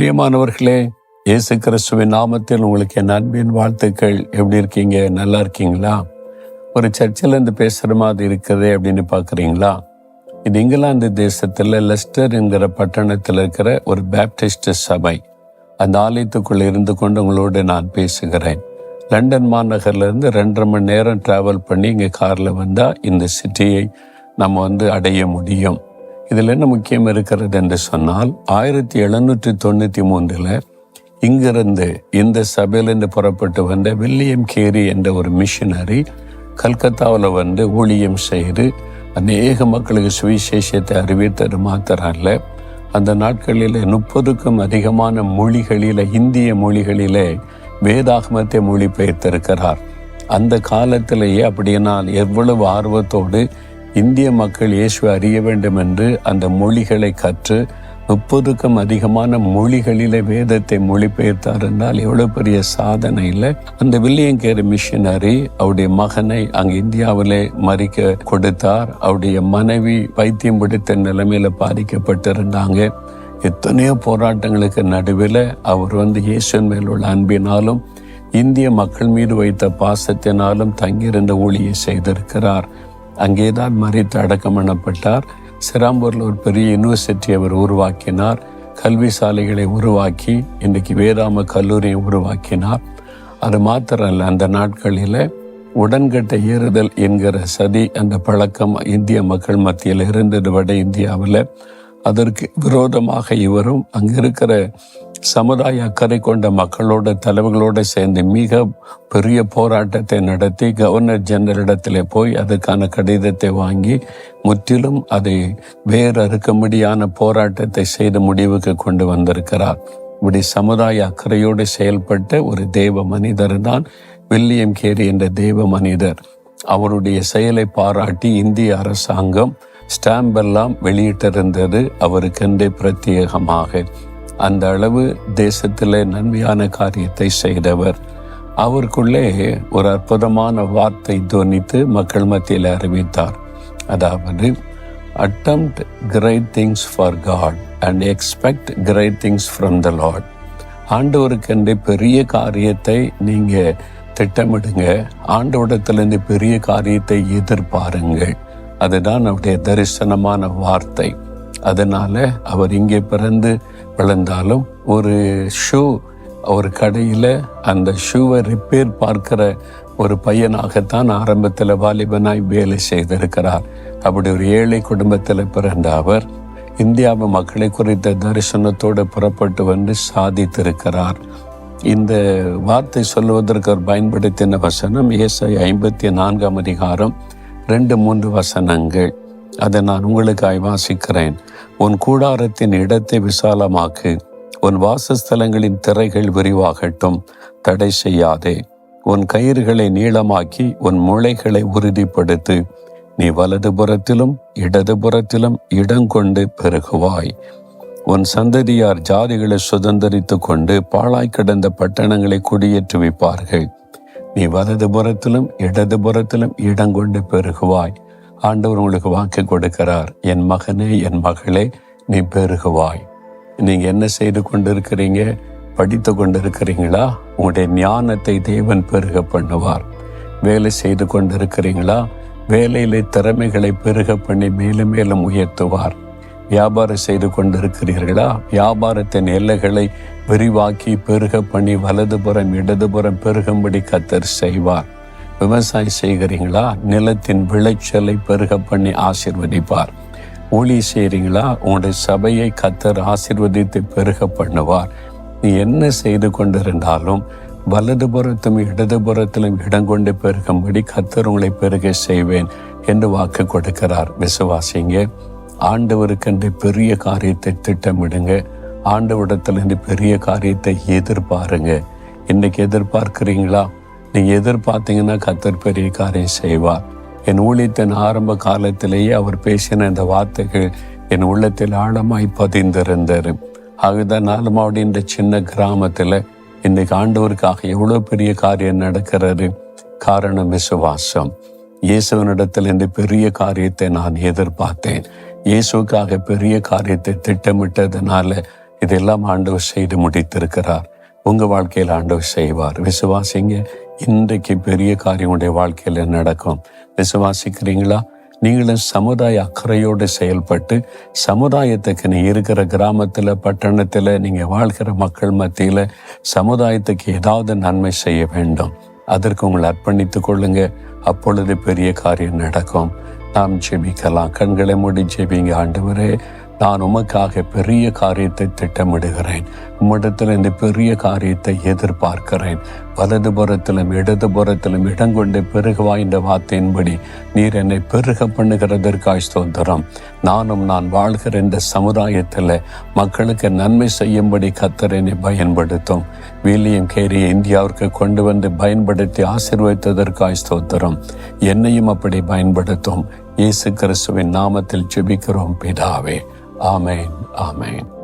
பிரியமானவர்களே இயேசு கிறிஸ்துவின் நாமத்தில் உங்களுக்கு என் அன்பின் வாழ்த்துக்கள். எப்படி இருக்கீங்க? நல்லா இருக்கீங்களா? ஒரு சர்ச்சில் இருந்து பேசுகிற மாதிரி இருக்குது அப்படின்னு பார்க்குறீங்களா? இது இங்கிலாந்து தேசத்தில் லெஸ்டர் என்கிற பட்டணத்தில் இருக்கிற ஒரு பேப்டிஸ்ட் சபை. அந்த ஆலயத்துக்குள் இருந்து கொண்டு உங்களோடு நான் பேசுகிறேன். லண்டன் மாநகர்லேருந்து ரெண்டரை மணி நேரம் ட்ராவல் பண்ணி இங்கே காரில் வந்தால் இந்த சிட்டியை நம்ம வந்து அடைய முடியும். இதில் என்ன முக்கியம் இருக்கிறது என்று சொன்னால் ஆயிரத்தி எழுநூற்றி தொண்ணூற்றி மூன்றில் இங்கிருந்து இந்த சபையிலிருந்து புறப்பட்டு வந்த வில்லியம் கேரி என்ற ஒரு மிஷினரி கல்கத்தாவில் வந்து ஊழியம் செய்து அநேக மக்களுக்கு சுவிசேஷத்தை அறிவித்தது மாத்திரம் அல்ல அந்த நாட்களில் முப்பதுக்கும் அதிகமான மொழிகளில் இந்திய மொழிகளிலே வேதாகமத்தை மொழிபெயர்த்திருக்கிறார். அந்த காலத்திலேயே அப்படியானால் எவ்வளவு ஆர்வத்தோடு இந்திய மக்கள் இயேசுவை அறிய வேண்டும் என்று அந்த மொழிகளை கற்று முப்பதுக்கும் அதிகமான மொழிகளிலே வேதத்தை மொழிபெயர்த்தார் என்றால் எவ்வளவு பெரிய சாதனை இல்லை. அந்த வில்லியம் கேரி மிஷினரி அவருடைய மகனை அங்கு இந்தியாவிலே மறிக்க கொடுத்தார். அவருடைய மனைவி பைத்தியம் பிடித்த நிலைமையில பாதிக்கப்பட்டிருந்தாங்க. எத்தனையோ போராட்டங்களுக்கு நடுவில் அவர் வந்து இயேசுவின் மேல் உள்ள அன்பினாலும் இந்திய மக்கள் மீது வைத்த பாசத்தினாலும் தங்கியிருந்த ஊழியை செய்திருக்கிறார். அங்கே தான் மறித்து அடக்கம் பண்ணப்பட்டார். சிராம்பூரில் ஒரு பெரிய யூனிவர்சிட்டி அவர் உருவாக்கினார். கல்வி சாலைகளை உருவாக்கி இன்றைக்கு வேதாம கல்லூரியை உருவாக்கினார். அது மாத்திரம் அந்த நாட்களில் உடன்கட்டை ஏறுதல் என்கிற சதி அந்த பழக்கம் இந்திய மக்கள் மத்தியில் இருந்தது வட இந்தியாவில். அதற்கு விரோதமாக இவரும் அங்கே இருக்கிற சமுதாய அக்கறை கொண்ட மக்களோட தலைவர்களோடு சேர்ந்து மிக பெரிய போராட்டத்தை நடத்தி கவர்னர் ஜெனரலிடத்தில் போய் அதுக்கான கடிதத்தை வாங்கி முற்றிலும் அதை வேறறுக்கும்படியான போராட்டத்தை செய்து முடிவுக்கு கொண்டு வந்திருக்கிறார். இப்படி சமுதாய அக்கறையோடு செயல்பட்ட ஒரு தெய்வ மனிதர் தான் வில்லியம் கேரி என்ற தெய்வ மனிதர். அவருடைய செயலை பாராட்டி இந்திய அரசாங்கம் ஸ்டாம்ப் எல்லாம் வெளியிட்டிருந்தது அவருக்கென்றே பிரத்யேகமாக. அந்த அளவு தேசத்தில் நன்மையான காரியத்தை செய்தவர். அவருக்குள்ளே ஒரு அற்புதமான வார்த்தை துவனித்து மக்கள் மத்தியில் அறிவித்தார். அதாவது attempt great things for God and expect great things from the Lord ஆண்டவருக்கென்று பெரிய காரியத்தை நீங்கள் திட்டமிடுங்க. ஆண்டவடத்திலிருந்து பெரிய காரியத்தை எதிர்பாருங்கள். அதுதான் அவருடைய தரிசனமான வார்த்தை. அதனால் அவர் இங்கே பிறந்து வளர்ந்தாலும் ஒரு ஷூ ஒரு கடையில் அந்த ஷூவை ரிப்பேர் பார்க்கிற ஒரு பையனாகத்தான் ஆரம்பத்தில் வாலிபனாய் வேலை செய்திருக்கிறார். அப்படி ஒரு ஏழை குடும்பத்தில் பிறந்த அவர் இந்தியாவு மக்களை குறித்த தரிசனத்தோடு புறப்பட்டு வந்து சாதித்திருக்கிறார். இந்த வார்த்தை சொல்லுவதற்கு அவர் பயன்படுத்தின வசனம் ஏசை ஐம்பத்தி நான்காம் அதிகாரம் ரெண்டு மூன்று வசனங்கள். அதை நான் உங்களுக்காய் வாசிக்கிறேன். உன் கூடாரத்தின் இடத்தை விசாலமாக்கு. உன் வாசஸ்தலங்களின் திரைகள் விரிவாகட்டும். தடை செய்யாதே. உன் கயிறுகளை நீளமாக்கி உன் முளைகளை உறுதிப்படுத்து. நீ வலதுபுறத்திலும் இடதுபுறத்திலும் இடங்கொண்டு பெருகுவாய். உன் சந்ததியார் ஜாதிகளை சுதந்திரித்து கொண்டு பாழாய் கிடந்த பட்டணங்களை குடியேற்றுவிப்பார்கள். நீ வலதுபுறத்திலும் இடதுபுறத்திலும் இடங்கொண்டு பெருகுவாய். ஆண்டவர் உங்களுக்கு வாக்கு கொடுக்கிறார். என் மகனே என் மகளே நீ பெருகுவாய். நீங்க என்ன செய்து கொண்டிருக்கிறீங்க? படித்து கொண்டிருக்கிறீங்களா? உங்களுடைய ஞானத்தை தேவன் பெருக பண்ணுவார். வேலை செய்து கொண்டிருக்கிறீங்களா? வேலையிலே திறமைகளை பெருக பண்ணி மேலும் மேலும் உயர்த்துவார். வியாபாரம் செய்து கொண்டிருக்கிறீர்களா? வியாபாரத்தின் எல்லைகளை விரிவாக்கி பெருக பண்ணி வலதுபுறம் இடதுபுறம் பெருகும்படி கத்தர் செய்வார். விவசாயம் செய்கிறீங்களா? நிலத்தின் விளைச்சலை பெருக பண்ணி ஆசிர்வதிப்பார். ஊழி செய்கிறீங்களா உங்களுடைய சபையை கத்தர் ஆசிர்வதித்து பெருக பண்ணுவார். நீ என்ன செய்து கொண்டிருந்தாலும் வலதுபுறத்தும் இடதுபுறத்திலும் இடம் கொண்டு பெருகும்படி கத்தர் உங்களை பெருக செய்வேன் என்று வாக்கு கொடுக்கிறார். விசுவாசிங்க ஆண்டவருக்கென்று பெரிய காரியத்தை திட்டமிடுங்க. ஆண்டவரிடத்திலிருந்து பெரிய காரியத்தை எதிர்பாருங்க. இன்னைக்கு எதிர்பார்க்கிறீங்களா? நீங்க எதிர்பார்த்தீங்கன்னா கத்தர் பெரிய காரியம் செய்வார். என் ஊழியத்தின் ஆரம்ப காலத்திலேயே அவர் பேசின இந்த வார்த்தைகள் என் உள்ளத்தில் ஆழமாய் பதிந்திருந்தார் ஆகதான் நாலுமாவடி இந்த சின்ன கிராமத்தில் இன்னைக்கு ஆண்டவருக்காக எவ்வளோ பெரிய காரியம் நடக்கிறது. காரணம் விசுவாசம். இயேசுவனிடத்தில் இந்த பெரிய காரியத்தை நான் எதிர்பார்த்தேன். இயேசுக்காக பெரிய காரியத்தை திட்டமிட்டதுனால இதெல்லாம் ஆண்டவர் செய்து முடித்திருக்கிறார். உங்கள் வாழ்க்கையில் ஆண்டவர் செய்வார். விசுவாசிங்க இன்றைக்கு பெரிய காரியம் உடைய வாழ்க்கையில் நடக்கும். விசுவாசிக்கிறீங்களா? நீங்களும் சமுதாய அக்கறையோடு செயல்பட்டு சமுதாயத்துக்கு நீ இருக்கிற கிராமத்தில் பட்டணத்தில் நீங்கள் வாழ்கிற மக்கள் மத்தியில் சமுதாயத்துக்கு ஏதாவது நன்மை செய்ய வேண்டும். அதற்கு உங்களை அர்ப்பணித்து கொள்ளுங்க. அப்பொழுது பெரிய காரியம் நடக்கும். நாம் ஜெபிக்கலாம். கண்களை மூடி ஜெபிங்க ஆண்டவரே. நான் உமக்காக பெரிய காரியத்தை திட்டமிடுகிறேன். உம்மிடத்தில் இந்த பெரிய காரியத்தை எதிர்பார்க்கிறேன். வலது புறத்திலும் இடது புறத்திலும் இடங்கொண்டு பெருகுவா இந்த வார்த்தையின்படி நீர் என்னை பெருக பண்ணுகிறதற்காய் ஸ்தோத்திரம். நானும் நான் வாழ்கிற இந்த சமுதாயத்தில் மக்களுக்கு நன்மை செய்யும்படி கத்தர் என்னை பயன்படுத்தும். வில்லியம் கேரியை இந்தியாவிற்கு கொண்டு வந்து பயன்படுத்தி ஆசிர்வதித்ததற்காய் ஸ்தோத்திரம். என்னையும் அப்படி பயன்படுத்தும். இயேசு கிறிஸ்துவின் நாமத்தில் ஜெபிக்கிறோம் பிதாவே. Amen. Amen.